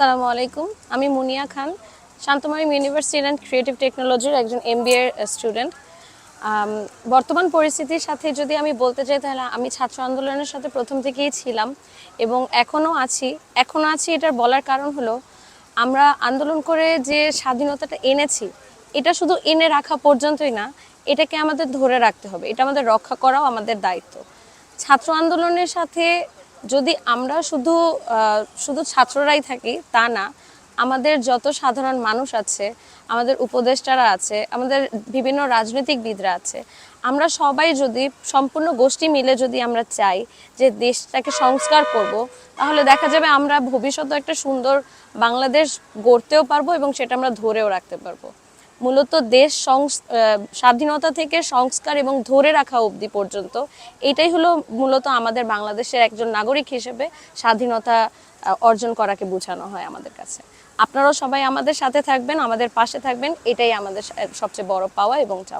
আসসালামু আলাইকুম। আমি Muniya Khan, Shanto Mariam university and creative টেকনোলজির একজন এম স্টুডেন্ট। বর্তমান পরিস্থিতির সাথে যদি আমি বলতে চাই, তাহলে আমি ছাত্র আন্দোলনের সাথে প্রথম থেকেই ছিলাম এবং এখনও আছি। এখনও আছি এটার বলার কারণ হলো, আমরা আন্দোলন করে যে স্বাধীনতাটা এনেছি, এটা শুধু এনে রাখা পর্যন্তই না, এটাকে আমাদের ধরে রাখতে হবে। এটা আমাদের রক্ষা করাও আমাদের দায়িত্ব। ছাত্র আন্দোলনের সাথে যদি আমরা শুধু শুধু ছাত্ররাই থাকি, তা না। আমাদের যত সাধারণ মানুষ আছে, আমাদের উপদেষ্টারা আছে, আমাদের বিভিন্ন রাজনৈতিকবিদরা আছে, আমরা সবাই যদি সম্পূর্ণ গোষ্ঠী মিলে যদি আমরা চাই যে দেশটাকে সংস্কার করব, তাহলে দেখা যাবে আমরা ভবিষ্যতে একটা সুন্দর বাংলাদেশ গড়তেও পারব এবং সেটা আমরা ধরেও রাখতে পারব। মূলত দেশ স্বাধীনতা থেকে সংস্কার এবং ধরে রাখা অবধি পর্যন্ত। এটাই হলো মূলত আমাদের বাংলাদেশের একজন নাগরিক হিসেবে স্বাধীনতা অর্জন করাকে বোঝানো হয় আমাদের কাছে। আপনারাও সবাই আমাদের সাথে থাকবেন, আমাদের পাশে থাকবেন, এটাই আমাদের সবচেয়ে বড় পাওয়া এবং চাওয়া।